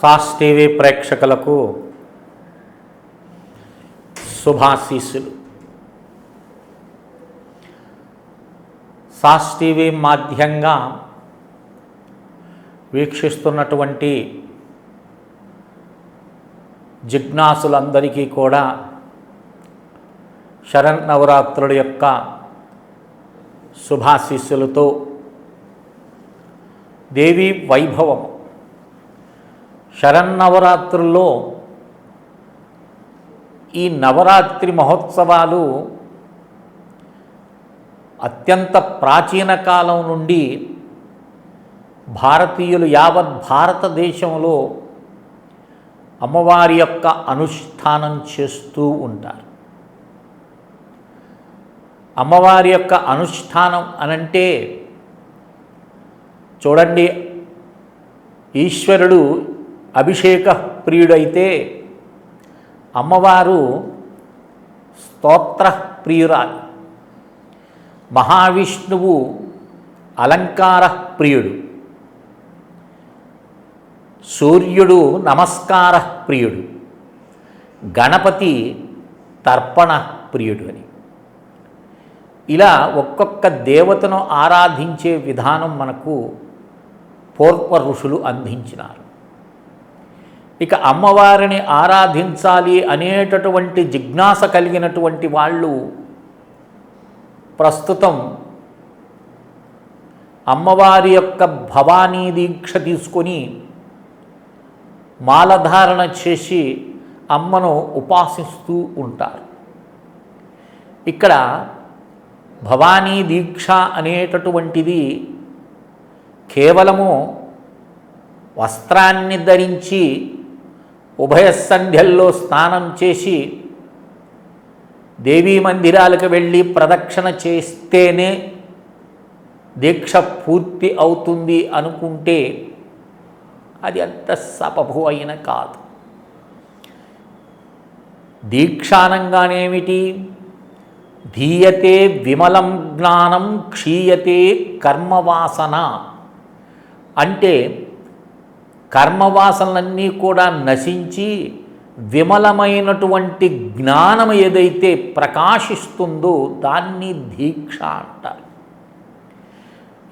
Sauce TV ప్రేక్షకులకు శుభాశీస్సులు. Sauce TV మాధ్యంగా వీక్షిస్తున్నటువంటి జిజ్ఞాసులందరికీ కూడా శరన్నవరాత్రుల యొక్క శుభాశీస్సులతో దేవి వైభవం శరన్నవరాత్రుల్లో ఈ నవరాత్రి మహోత్సవాలు అత్యంత ప్రాచీన కాలం నుండి భారతీయులు యావత్ భారతదేశంలో అమ్మవారి యొక్క అనుష్ఠానం చేస్తూ ఉంటారు. అమ్మవారి యొక్క అనుష్ఠానం అనంటే చూడండి ఈశ్వరుడు అభిషేక ప్రియుడైతే అమ్మవారు స్తోత్ర ప్రియురాలు. మహావిష్ణువు అలంకార ప్రియుడు. సూర్యుడు నమస్కార ప్రియుడు. గణపతి తర్పణ ప్రియుడు అని. ఇలా ఒక్కొక్క దేవతను ఆరాధించే విధానం మనకు పూర్వ ఋషులు అందించినారు. ఇక అమ్మవారిని ఆరాధించాలి అనేటటువంటి జిజ్ఞాస కలిగినటువంటి వాళ్ళు ప్రస్తుతం అమ్మవారి యొక్క భవానీ దీక్ష తీసుకొని మాలధారణ చేసి అమ్మను ఉపాసిస్తూ ఉంటారు. ఇక్కడ భవానీ దీక్ష అనేటటువంటిది కేవలము వస్త్రాన్ని ధరించి ఉభయ సంధ్యల్లో స్నానం చేసి దేవీ మందిరాలకు వెళ్ళి ప్రదక్షిణ చేస్తేనే దీక్ష పూర్తి అవుతుంది అనుకుంటే అది అంత సపభు అయిన కాదు. దీక్షానంగానేమిటి? ధీయతే విమలం జ్ఞానం క్షీయతే కర్మవాసన అంటే కర్మవాసనలన్నీ కూడా నశించి విమలమైనటువంటి జ్ఞానం ఏదైతే ప్రకాశిస్తుందో దాన్ని దీక్ష అంటారు.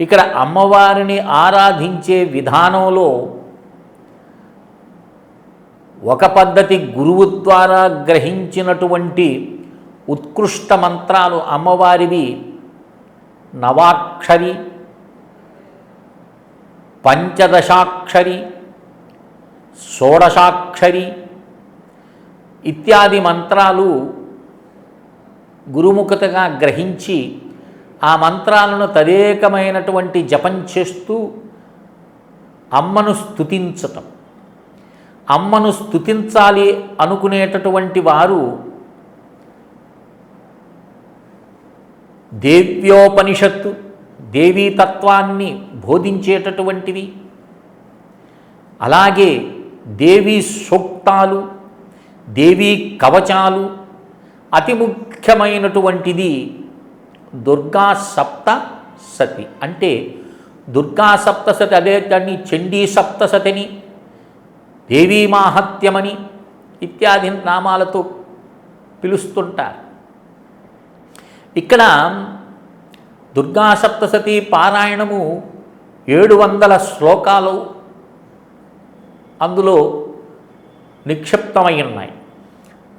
ఇక్కడ అమ్మవారిని ఆరాధించే విధానంలో ఒక పద్ధతి గురువు ద్వారా గ్రహించినటువంటి ఉత్కృష్ట మంత్రాలు అమ్మవారివి నవాక్షరి పంచదశాక్షరి షోడశాక్షరి ఇత్యాది మంత్రాలు గురుముఖతగా గ్రహించి ఆ మంత్రాలను తదేకమైనటువంటి జపం చేస్తూ అమ్మను స్థుతించటం అమ్మను స్థుతించాలి అనుకునేటటువంటి వారు దేవ్యోపనిషత్తు దేవీ తత్వాన్ని బోధించేటటువంటివి. అలాగే దేవీ సూక్తాలు దేవీ కవచాలు అతి ముఖ్యమైనటువంటిది దుర్గా సప్త సతి. అంటే దుర్గా సప్తసతి అదే దాన్ని చండీ సప్తసతిని దేవీ మాహత్యమని ఇత్యాది నామాలతో పిలుస్తుంటారు. ఇక్కడ దుర్గా సప్తసతి పారాయణము ఏడు వందల శ్లోకాలు అందులో నిక్షిప్తమై ఉన్నాయి.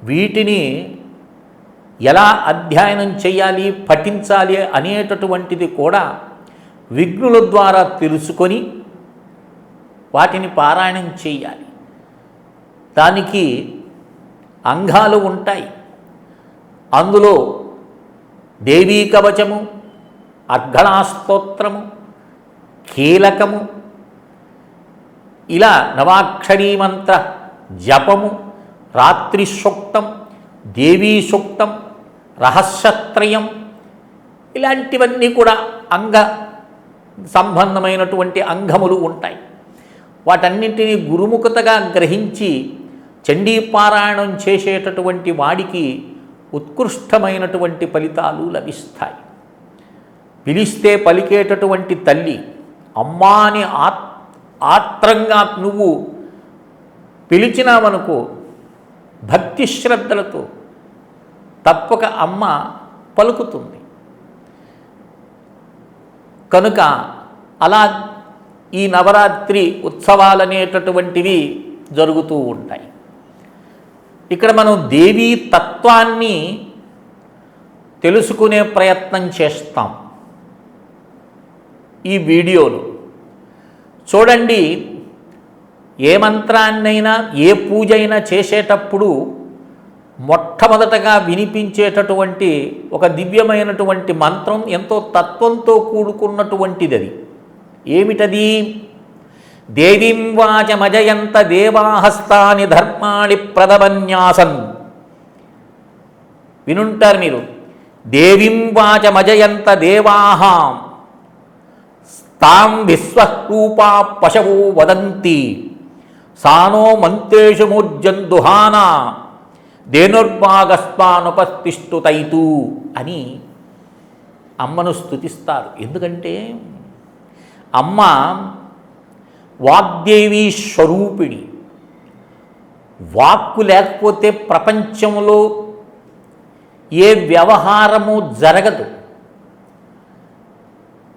వీటిని ఎలా అధ్యయనం చేయాలి పఠించాలి అనేటటువంటిది కూడా విఘ్నుల ద్వారా తెలుసుకొని వాటిని పారాయణం చేయాలి. దానికి అంగాలు ఉంటాయి. అందులో దేవీ కవచము అర్ఘణాస్తోత్రము కీలకము ఇలా నవాక్షరీ మంత్ర జపము రాత్రి సూక్తం దేవీ సూక్తం రహస్యత్రయం ఇలాంటివన్నీ కూడా అంగ సంబంధమైనటువంటి అంగములు ఉంటాయి. వాటన్నింటినీ గురుముఖతగా గ్రహించి చండీపారాయణం చేసేటటువంటి వాడికి ఉత్కృష్టమైనటువంటి ఫలితాలు లభిస్తాయి. పిలిస్తే పలికేటటువంటి తల్లి అమ్మాని ఆత్ ఆత్రంగా నువ్వు పిలిచినావనుకో భక్తి శ్రద్ధలతో తప్పక అమ్మ పలుకుతుంది. కనుక అలా ఈ నవరాత్రి ఉత్సవాలనేటటువంటివి జరుగుతూ ఉంటాయి. ఇక్కడ మనం దేవీ తత్వాన్ని తెలుసుకునే ప్రయత్నం చేస్తాం. ఈ వీడియోలో చూడండి ఏ మంత్రాన్నైనా ఏ పూజ అయినా చేసేటప్పుడు మొట్టమొదటగా వినిపించేటటువంటి ఒక దివ్యమైనటువంటి మంత్రం ఎంతో తత్వంతో కూడుకున్నటువంటిది అది ఏమిటది? దేవీం వాచమజయంత దేవాహస్తాని ధర్మాణి ప్రదమన్యాసన్ వినుంటారు మీరు. దేవీం వాచమజయంత దేవాహ. తాం విశ్వరూపా పశవో వదంతి. సానో మంతేషు దుహానా దేనుర్భాగస్వానుపతిష్ఠుతైతు అని అమ్మను స్తుతిస్తారు. ఎందుకంటే అమ్మ వాగ్దేవి స్వరూపిణి. వాక్కు లేకపోతే ప్రపంచంలో ఏ వ్యవహారము జరగదు.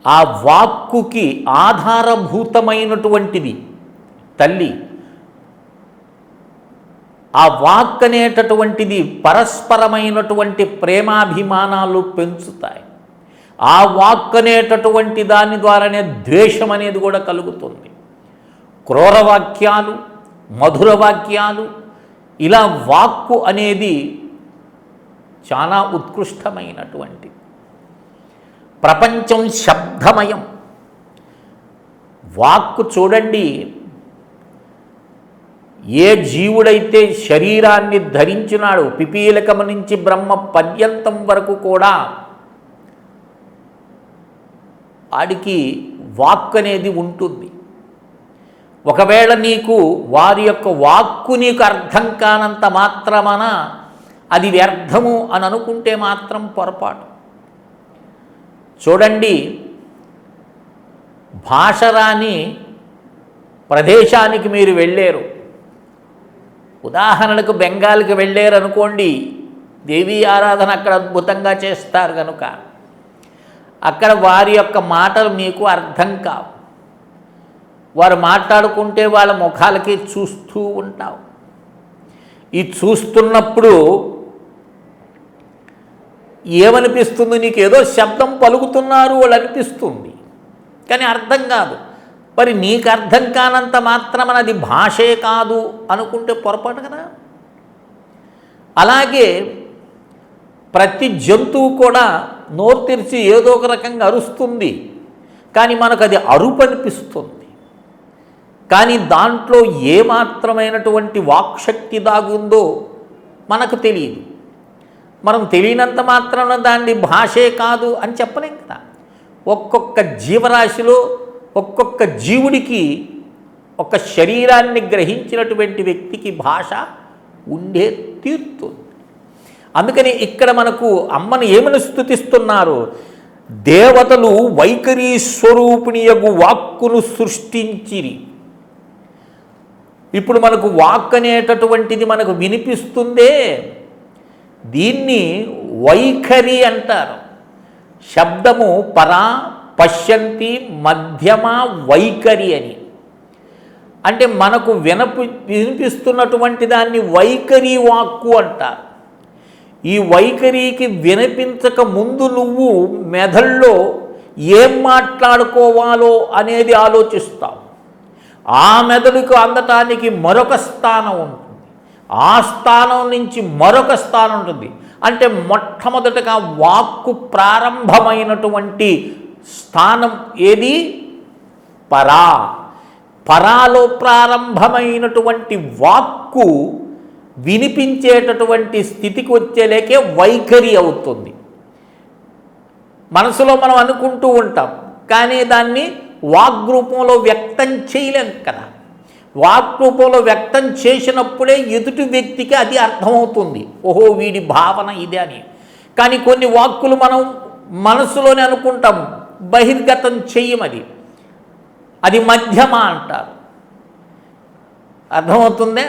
ఆ వాక్కుకి ఆధారభూతమైనటువంటిది. తల్లి ఆ వాక్ అనేటటువంటిది పరస్పరమైనటువంటి ప్రేమాభిమానాలు పెంచుతాయి. ఆ వాక్ అనేటటువంటి దాని ద్వారానే ద్వేషం అనేది కూడా కలుగుతుంది. క్రూర వాక్యాలు మధుర వాక్యాలు ఇలా వాక్కు అనేది చాలా ఉత్కృష్టమైనటువంటి ప్రపంచం శబ్దమయం. వాక్కు చూడండి. ఏ జీవుడైతే శరీరాన్ని ధరించినాడు పిపీలకం నుంచి బ్రహ్మ పర్యంతం వరకు కూడా వాడికి వాక్ అనేది ఉంటుంది. ఒకవేళ నీకు వారి యొక్క వాక్కు నీకు అర్థం కానంత మాత్రమన అది వ్యర్థము అని అనుకుంటే మాత్రం పొరపాటు. చూడండి భాష రాని ప్రదేశానికి మీరు వెళ్ళారు. ఉదాహరణకు బెంగాల్కి వెళ్ళారు అనుకోండి దేవీ ఆరాధన అక్కడ అద్భుతంగా చేస్తారు కనుక అక్కడ వారి యొక్క మాటలు మీకు అర్థం కావు. వారు మాట్లాడుకుంటే వాళ్ళ ముఖాలకి చూస్తూ ఉంటావు. ఈ చూస్తున్నప్పుడు ఏమనిపిస్తుంది? నీకు ఏదో శబ్దం పలుకుతున్నారు వాళ్ళు అనిపిస్తుంది. కానీ అర్థం కాదు. మరి నీకు అర్థం కానంత మాత్రమన అది భాషే కాదు అనుకుంటే పొరపాటు కదా? అలాగే ప్రతి జంతువు కూడా నోరు తెరిచి ఏదో ఒక రకంగా అరుస్తుంది. కానీ మనకు అది అరుపు అనిపిస్తుంది కానీ దాంట్లో ఏమాత్రమైనటువంటి వాక్శక్తి దాగుందో మనకు తెలియదు. మనం తెలియనంత మాత్రాన దాన్ని భాషే కాదు అని చెప్పలేం కదా. ఒక్కొక్క జీవరాశిలో ఒక్కొక్క జీవుడికి ఒక శరీరాన్ని గ్రహించినటువంటి వ్యక్తికి భాష ఉండే తీరుతుంది. అందుకని ఇక్కడ మనకు అమ్మను ఏమని స్థుతిస్తున్నారు దేవతలు వైఖరి స్వరూపిణియగు వాక్కును సృష్టించిరి. ఇప్పుడు మనకు వాక్ అనేటటువంటిది మనకు వినిపిస్తుందే దీన్ని వైఖరి అంటారు. శబ్దము పరా పశ్యంతి మధ్యమ వైఖరి అని. అంటే మనకు వినపి వినిపిస్తున్నటువంటి దాన్ని వైఖరి వాక్కు అంటారు. ఈ వైఖరికి వినిపించక ముందు నువ్వు మెదళ్ళలో ఏం మాట్లాడుకోవాలో అనేది ఆలోచిస్తావు. ఆ మెదడుకు అందటానికి మరొక స్థానం ఉంటుంది. ఆ స్థానం నుంచి మరొక స్థానం ఉంటుంది. అంటే మొట్టమొదటగా వాక్కు ప్రారంభమైనటువంటి స్థానం ఏది? పరా. పరాలో ప్రారంభమైనటువంటి వాక్కు వినిపించేటటువంటి స్థితికి వచ్చేలేకే వైఖరి అవుతుంది. మనసులో మనం అనుకుంటూ ఉంటాం. కానీ దాన్ని వాగ్రూపంలో వ్యక్తం చేయలేం కదా. వాక్ రూపంలో వ్యక్తం చేసినప్పుడే ఎదుటి వ్యక్తికి అది అర్థమవుతుంది. ఓహో వీడి భావన ఇదే అని. కానీ కొన్ని వాక్కులు మనం మనసులోనే అనుకుంటాం బహిర్గతం చెయ్యమది అది మధ్యమ అంటారు. అర్థమవుతుందే?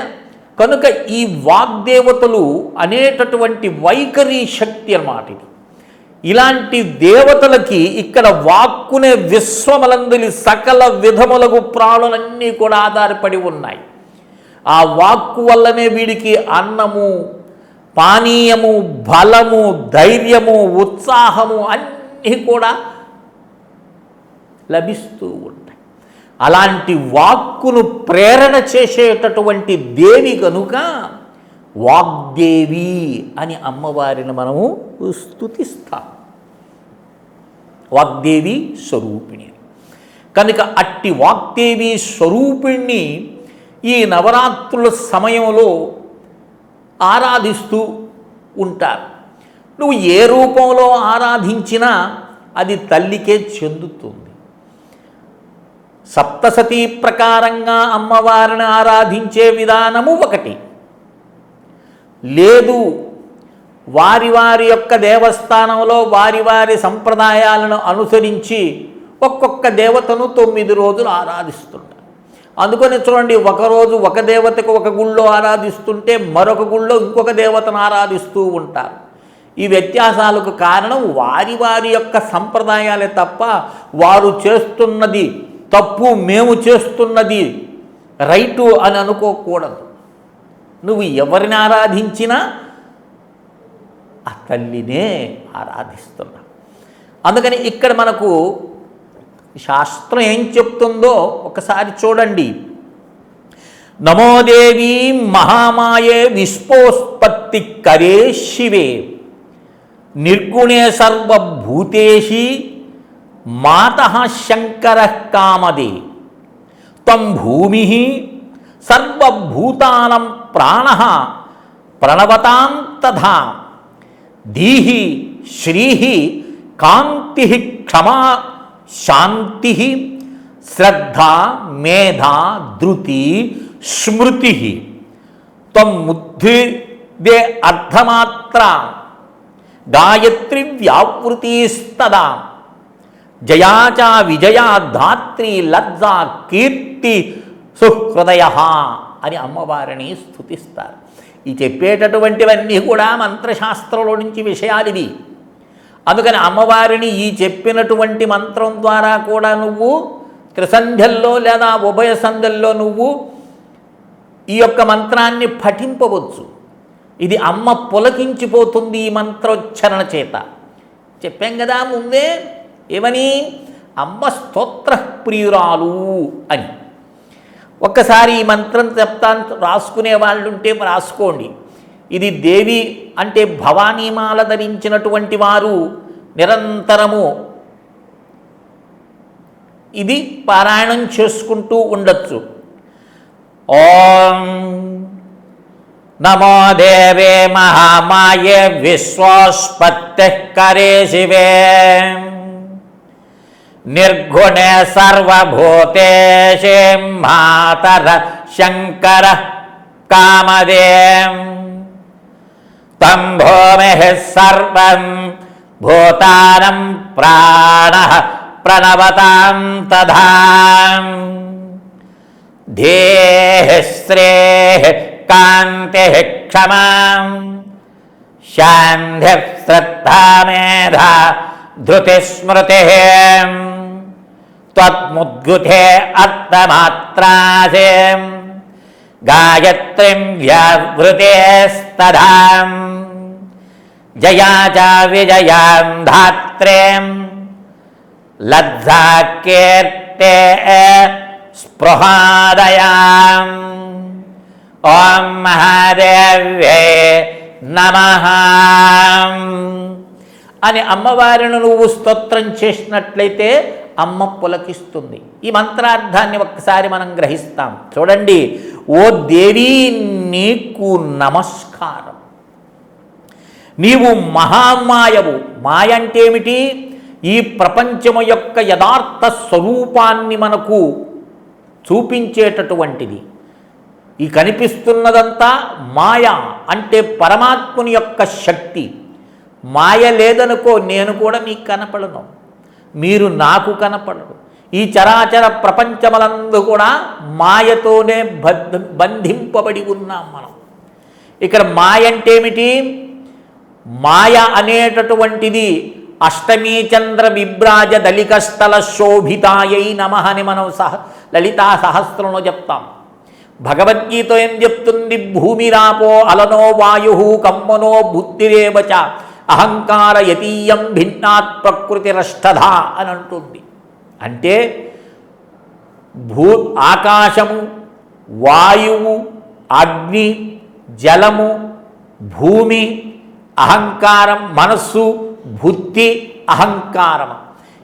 కనుక ఈ వాగ్దేవతలు అనేటటువంటి వైఖరి శక్తి అన్నమాట ఇది. ఇలాంటి దేవతలకి ఇక్కడ వాక్కునే విశ్వమలందులి సకల విధములకు ప్రాణులన్నీ కూడా ఆధారపడి ఉన్నాయి. ఆ వాక్కు వల్లనే వీడికి అన్నము పానీయము బలము ధైర్యము ఉత్సాహము అన్నీ కూడా లభిస్తూ ఉంటాయి. అలాంటి వాక్కును ప్రేరణ చేసేటటువంటి దేవి కనుక వాగ్దేవి అని అమ్మవారిని మనము స్థుతిస్తాం. వాగ్దేవి స్వరూపిణి. కనుక అట్టి వాగ్దేవి స్వరూపిణ్ణి ఈ నవరాత్రుల సమయంలో ఆరాధిస్తూ ఉంటారు. నువ్వు ఏ రూపంలో ఆరాధించినా అది తల్లికే చెందుతుంది. సప్తసతీ ప్రకారంగా అమ్మవారిని ఆరాధించే విధానము ఒకటి. లేదు వారి వారి యొక్క దేవస్థానంలో వారి వారి సంప్రదాయాలను అనుసరించి ఒక్కొక్క దేవతను తొమ్మిది రోజులు ఆరాధిస్తుంటారు. అందుకని చూడండి ఒకరోజు ఒక దేవతకు ఒక గుళ్ళో ఆరాధిస్తుంటే మరొక గుళ్ళో ఇంకొక దేవతను ఆరాధిస్తూ ఉంటారు. ఈ వ్యత్యాసాలకు కారణం వారి వారి యొక్క సంప్రదాయాలే తప్ప వారు చేస్తున్నది తప్పు మేము చేస్తున్నది రైటు అని అనుకోకూడదు. నువ్వు ఎవరిని ఆరాధించినా ఆ తల్లినే ఆరాధిస్తున్నాం. అందుకని ఇక్కడ మనకు శాస్త్రం ఏం చెప్తుందో ఒకసారి చూడండి. నమోదేవి మహామాయే విశ్వోత్పత్తి కరే శివే. నిర్గుణే సర్వభూతేషి మాత శంకర కామదే. తం భూమి సర్వభూతానం ప్రాణ ప్రణవతాం తథా. దీహి శ్రీ కాంతి క్షమా శాంతి శ్రద్ధ మేధ ధృతి స్మృతి త్వముద్ధిదే అర్థమాత్ర గాయత్రి వ్యావృతిస్తదా జయాచ విజయా ధాత్రి లజ్జ కీర్తి సుహృదయ అని అమ్మవారిని స్థుతిస్తారు ఈ చెప్పేటటువంటివన్నీ కూడా మంత్రశాస్త్రంలో నుంచి విషయాలు ఇవి. అందుకని అమ్మవారిని ఈ చెప్పినటువంటి మంత్రం ద్వారా కూడా నువ్వు త్రిసంధ్యల్లో లేదా ఉభయ సంధ్యల్లో నువ్వు ఈ యొక్క మంత్రాన్ని పఠింపవచ్చు. ఇది అమ్మ పులకించిపోతుంది ఈ మంత్రోచ్చరణ చేత. చెప్పాం కదా ముందే ఏమని? అమ్మ స్తోత్ర ప్రియురాలు అని. ఒక్కసారి ఈ మంత్రం చెప్తాను రాసుకునే వాళ్ళు ఉంటే రాసుకోండి. ఇది దేవి అంటే భవానీమాల ధరించినటువంటి వారు నిరంతరము ఇది పారాయణం చేసుకుంటూ ఉండొచ్చు. ఓం నమో దేవే మహామాయ విశ్వోత్పత్తి కరే శివే. నిర్గుణే సర్వభూతేషే మాతర శంకర కామదే తం భూమి సర్వం భూతానం ప్రాణ ప్రణవతాం తథా ధేశ్రే కాంతి క్షమా శాంతి శ్రద్ధా మేధా ధృతిస్మృతి त्वद्मुद्गुथे अर्थमात्रासे गायत्रीं व्यावृतेस्तदा जया च विजयां धात्रीं लज्जाकीर्ते स्पृहादयाम् ॐ महादेव्ये నమః అని అమ్మవారిని నువ్వు స్తోత్రం చేసినట్లయితే అమ్మ పులకిస్తుంది. ఈ మంత్రార్థాన్ని ఒక్కసారి మనం గ్రహిస్తాం. చూడండి ఓ దేవీ నీకు నమస్కారం. నీవు మహామాయవు. మాయ అంటే ఏమిటి ఈ ప్రపంచము యొక్క యథార్థ స్వరూపాన్ని మనకు చూపించేటటువంటిది. ఈ కనిపిస్తున్నదంతా మాయ అంటే పరమాత్ముని యొక్క శక్తి. మాయ లేదనుకో నేను కూడా మీకు కనపడను. మీరు నాకు కనపడరు. ఈ చరాచర ప్రపంచములందు కూడా మాయతోనే బద్ధ బంధింపబడి ఉన్నాం మనం. ఇక్కడ మాయ అంటే ఏమిటి మాయ అనేటటువంటిది అష్టమీ చంద్ర విభ్రాజ దళికస్థల శోభితాయై నమ అని మనం సహ లలితా సహస్రంలో చెప్తాం. భగవద్గీత ఏం చెప్తుంది? భూమిరాపో అలనో వాయు కమ్మనో బుద్ధిరేవచ అహంకార యతీయం భిన్నాత్ ప్రకృతిరష్టధ అని అంటుంది. అంటే భూ ఆకాశము వాయువు అగ్ని జలము భూమి అహంకారం మనస్సు బుద్ధి అహంకారం.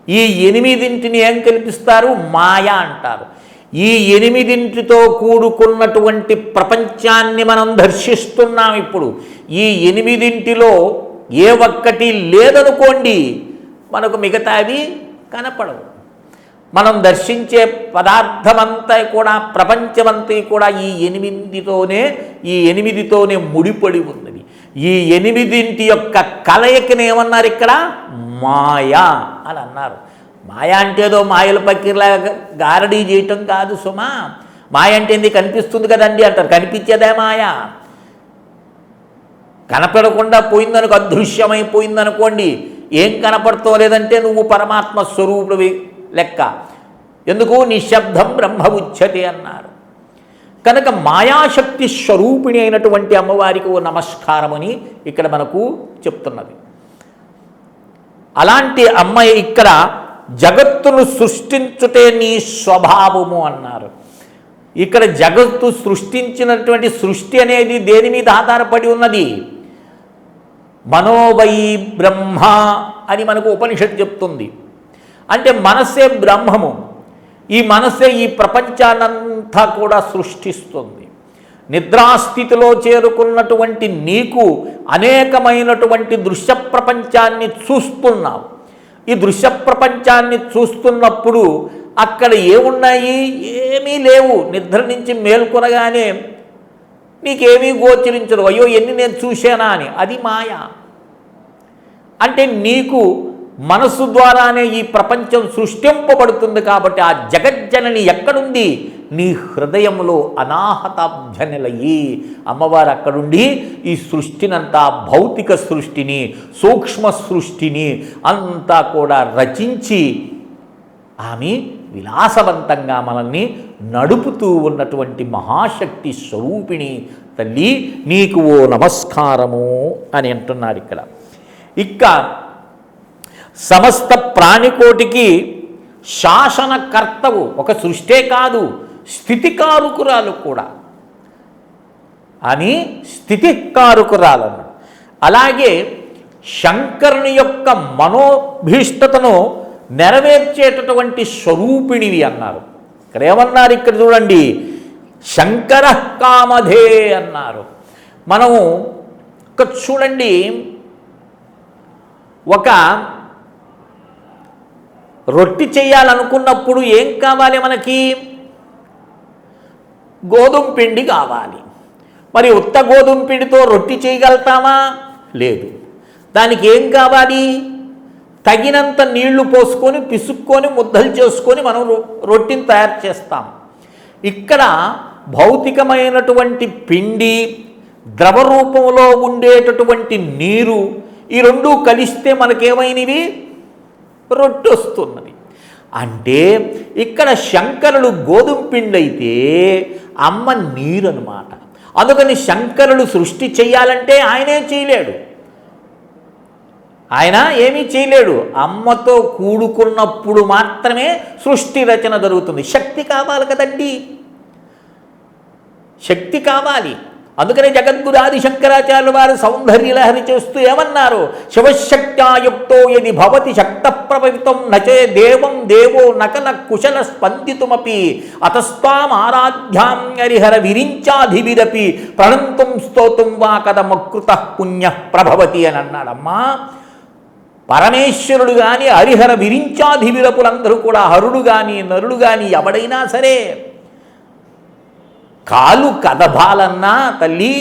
ఈ ఎనిమిదింటిని ఏం కల్పిస్తారు? మాయ అంటారు. ఈ ఎనిమిదింటితో కూడుకున్నటువంటి ప్రపంచాన్ని మనం దర్శిస్తున్నాం ఇప్పుడు. ఈ ఎనిమిదింటిలో ఏ ఒక్కటి లేదనుకోండి మనకు మిగతావి కనపడవు. మనం దర్శించే పదార్థమంతా కూడా ప్రపంచమంతా కూడా ఈ ఎనిమిదితోనే ఈ ఎనిమిదితోనే ముడిపడి ఉన్నది. ఈ ఎనిమిదింటి యొక్క కలయికని ఏమన్నారు ఇక్కడ? మాయ అని అన్నారు. మాయ అంటే ఏదో మాయల పక్కిర్లా గారడీ చేయటం కాదు సుమా. మాయ అంటే ఏంది కనిపిస్తుంది కదండి అంటారు. కనిపించేదే మాయ. కనపడకుండా పోయిందనుకో అదృశ్యమైపోయిందనుకోండి ఏం కనపడుతో లేదంటే నువ్వు పరమాత్మ స్వరూపుడివి లెక్క. ఎందుకు? నిశ్శబ్దం బ్రహ్మ ఉచ్యతే అన్నారు. కనుక మాయాశక్తి స్వరూపిణి అయినటువంటి అమ్మవారికి ఓ నమస్కారమని ఇక్కడ మనకు చెప్తున్నది. అలాంటి అమ్మాయి ఇక్కడ జగత్తును సృష్టించుటే నీ స్వభావము అన్నారు. ఇక్కడ జగత్తు సృష్టించినటువంటి సృష్టి అనేది దేని మీద ఆధారపడి ఉన్నది? మనోవై బ్రహ్మ అని మనకు ఉపనిషత్తు చెప్తుంది. అంటే మనస్సే బ్రహ్మము. ఈ మనస్సే ఈ ప్రపంచాన్నంతా కూడా సృష్టిస్తుంది. నిద్రాస్థితిలో చేరుకున్నటువంటి నీకు అనేకమైనటువంటి దృశ్య ప్రపంచాన్ని చూస్తున్నావు. ఈ దృశ్య ప్రపంచాన్ని చూస్తున్నప్పుడు అక్కడ ఏమున్నాయి? ఏమీ లేవు. నిద్ర నుంచి మేల్కొనగానే నీకేమీ గోచరించదు. అయ్యో ఎన్ని నేను చూశానా అని. అది మాయ. అంటే నీకు మనసు ద్వారానే ఈ ప్రపంచం సృష్టింపబడుతుంది కాబట్టి ఆ జగజ్జనని ఎక్కడుంది? నీ హృదయంలో అనాహతాబ్జనలయ్యి. అమ్మవారు అక్కడుండి ఈ సృష్టినంతా భౌతిక సృష్టిని సూక్ష్మ సృష్టిని అంతా కూడా రచించి ఆమె విలాసవంతంగా మనల్ని నడుపుతూ ఉన్నటువంటి మహాశక్తి స్వరూపిణి తల్లి నీకు ఓ నమస్కారము అని అంటున్నారు ఇక్కడ. ఇక్క సమస్త ప్రాణికోటికి శాసనకర్తవు ఒక సృష్టే కాదు స్థితికారుకురాలు కూడా. అని స్థితికారుకురాలను అలాగే శంకరుని యొక్క మనోభీష్టతను నెరవేర్చేటటువంటి స్వరూపిణివి అన్నారు. ఇక్కడ ఏమన్నారు? ఇక్కడ చూడండి. శంకర కామధే అన్నారు. మనము ఇక్కడ చూడండి. ఒక రొట్టి చేయాలనుకున్నప్పుడు ఏం కావాలి మనకి? గోధుమ పిండి కావాలి. మరి ఉత్త గోధుమ పిండితో రొట్టి చేయగలుగుతామా? లేదు. దానికి ఏం కావాలి? తగినంత నీళ్ళు పోసుకొని పిసుక్కొని ముద్దలు చేసుకొని మనం రొట్టిని తయారు చేస్తాం. ఇక్కడ భౌతికమైనటువంటి పిండి ద్రవ రూపంలో ఉండేటటువంటి నీరు ఈ రెండు కలిస్తే మనకేమైనవి? రొట్టె వస్తున్నది అంటే ఇక్కడ శంకరులు గోధుమ పిండి అయితే అమ్మ నీరు అనమాట అందుకని శంకరులు సృష్టి చేయాలంటే ఆయనే చేయలేడు. ఆయన ఏమీ చేయలేడు. అమ్మతో కూడుకున్నప్పుడు మాత్రమే సృష్టి రచన జరుగుతుంది. శక్తి కావాలి కదండి. శక్తి కావాలి. అందుకనే జగద్గురాది శంకరాచార్యుల వారు సౌందర్యలహరి చేస్తూ ఏమన్నారు? శివశక్త్యాయుక్తో యది భవతి శక్త ప్రభవితం నచే దేవం దేవో నకల కుశల స్పందితుమపి అతస్వాం ఆరాధ్యాం హరిహర విరించాధివిరపి ప్రణంతుం స్తోతుం వా కదమకృత పుణ్య ప్రభవతి అని అన్నాడమ్మా. పరమేశ్వరుడు కానీ హరిహర విరించాధివిరపులందరూ కూడా హరుడు కానీ నరుడు కానీ ఎవడైనా సరే కాలు కదభాలన్నా తల్లి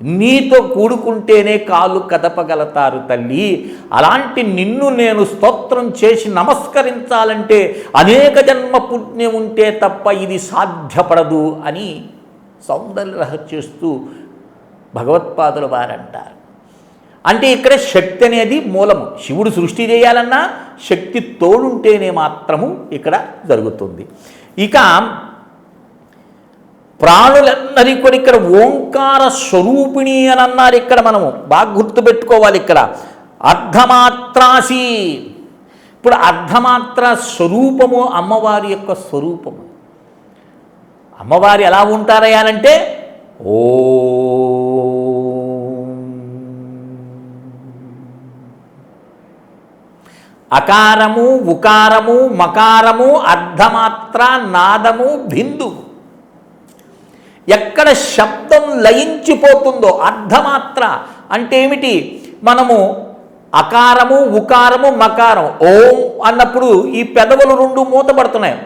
నీతో కూడుకుంటేనే కాలు కదపగలతారు తల్లి. అలాంటి నిన్ను నేను స్తోత్రం చేసి నమస్కరించాలంటే అనేక జన్మ పుణ్యం ఉంటే తప్ప ఇది సాధ్యపడదు అని సౌందర్య చేస్తూ భగవత్పాదుల వారంటారు. అంటే ఇక్కడ శక్తి అనేది మూలము. శివుడు సృష్టి చేయాలన్నా శక్తి తోడుంటేనే మాత్రము ఇక్కడ జరుగుతుంది. ఇక ప్రాణులందరి కూడా ఇక్కడ ఓంకార స్వరూపిణి అని అన్నారు ఇక్కడ మనము. బాగా గుర్తుపెట్టుకోవాలి ఇక్కడ. అర్ధమాత్రాసి. ఇప్పుడు అర్ధమాత్ర స్వరూపము అమ్మవారి యొక్క స్వరూపము. అమ్మవారు ఎలా ఉంటారయ్యానంటే ఓ అకారము ఉకారము మకారము అర్ధమాత్ర నాదము బిందువు ఎక్కడ శబ్దం లయించిపోతుందో అర్ధమాత్ర అంటే ఏమిటి? మనము అకారము ఉకారము మకారం ఓం అన్నప్పుడు ఈ పెదవులు రెండు మూతపడుతున్నాయి.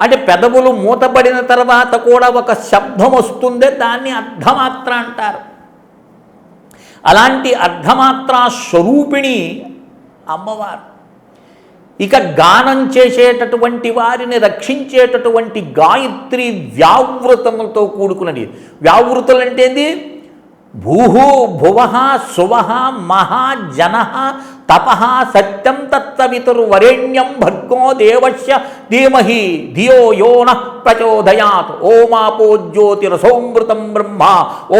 అంటే పెదవులు మూతపడిన తర్వాత కూడా ఒక శబ్దం వస్తుందే దాన్ని అర్ధమాత్ర అంటారు. అలాంటి అర్ధమాత్ర స్వరూపిణి అమ్మవారు. ఇక గానం చేసేటటువంటి వారిని రక్షించేటటువంటి గాయత్రి వ్యావృతములతో కూడుకున్నది. వ్యావృతులు అంటే ఏంది భూహు భువ శువ మహా జన తప సత్యం తత్సవితురు వరేణ్యం భర్గో దేవస్య ధీమహి ధియో యో న ప్రచోదయాత్. ఓమాపో జ్యోతిరసోమృతం బ్రహ్మ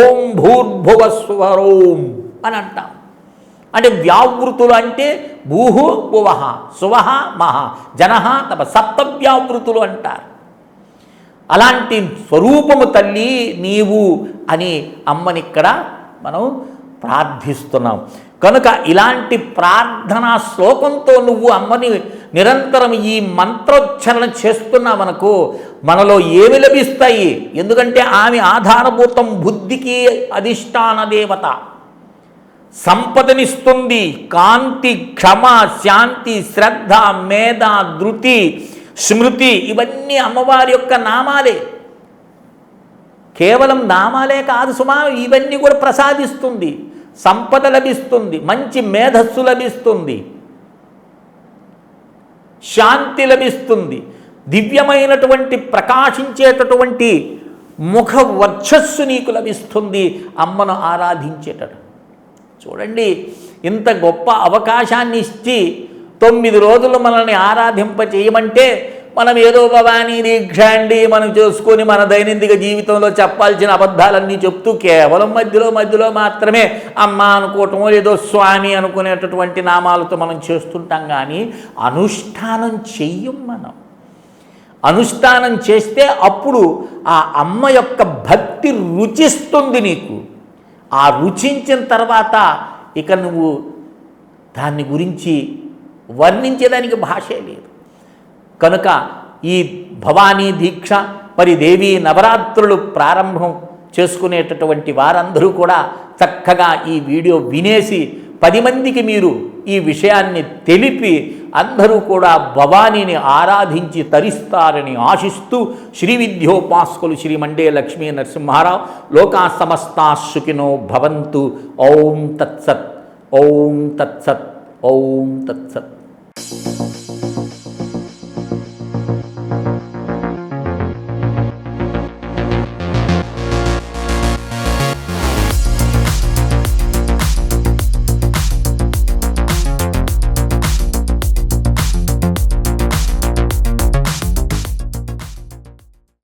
ఓం భూర్భువస్వరోం అని అంటాం. అంటే వ్యావృతులు అంటే భూహు భువహ సువహ మహ జన తప సప్త వ్యావృతులు అంటారు. అలాంటి స్వరూపము తల్లి నీవు అని అమ్మనిక్కడ మనం ప్రార్థిస్తున్నాం కనుక ఇలాంటి ప్రార్థనా శ్లోకంతో నువ్వు అమ్మని నిరంతరం ఈ మంత్రోచ్చరణ చేస్తున్నావనుకో మనలో ఏమి లభిస్తాయి? ఎందుకంటే ఆమె ఆధారభూతం బుద్ధికి అధిష్టాన దేవత. సంపదనిస్తుంది కాంతి క్షమ శాంతి శ్రద్ధ మేధ ధృతి స్మృతి ఇవన్నీ అమ్మవారి యొక్క నామాలే. కేవలం నామాలే కాదు సుమా ఇవన్నీ కూడా ప్రసాదిస్తుంది. సంపద లభిస్తుంది మంచి మేధస్సు లభిస్తుంది శాంతి లభిస్తుంది దివ్యమైనటువంటి ప్రకాశించేటటువంటి ముఖ వర్చస్సు నీకు లభిస్తుంది అమ్మను ఆరాధించేటట్టు. చూడండి ఇంత గొప్ప అవకాశాన్ని ఇచ్చి తొమ్మిది రోజులు మనల్ని ఆరాధింప చేయమంటే మనం ఏదో భవానీ దీక్ష అండి మనం చేసుకొని మన దైనందిక జీవితంలో చెప్పాల్సిన అబద్ధాలన్నీ చెప్తూ కేవలం మధ్యలో మధ్యలో మాత్రమే అమ్మ అనుకోవటమో ఏదో స్వామి అనుకునేటటువంటి నామాలతో మనం చేస్తుంటాం కానీ అనుష్ఠానం చెయ్యం మనం. అనుష్ఠానం చేస్తే అప్పుడు ఆ అమ్మ యొక్క భక్తి రుచిస్తుంది నీకు. ఆ రుచించిన తర్వాత ఇక నువ్వు దాన్ని గురించి వర్ణించేదానికి భాషే లేదు. కనుక ఈ భవానీ దీక్ష మరి దేవీ నవరాత్రులు ప్రారంభం చేసుకునేటటువంటి వారందరూ కూడా చక్కగా ఈ వీడియో వినేసి పది మందికి మీరు ఈ విషయాన్ని తెలిపి అందరూ కూడా భవానీని ఆరాధించి తరిస్తారని ఆశిస్తూ శ్రీ విద్యోపాస్కులు శ్రీ మండే లక్ష్మీ నరసింహారావు లోకా సమస్తా సుఖినో భవంతు. ఓం తత్సత్. ఓం తత్సత్. ఓం తత్సత్.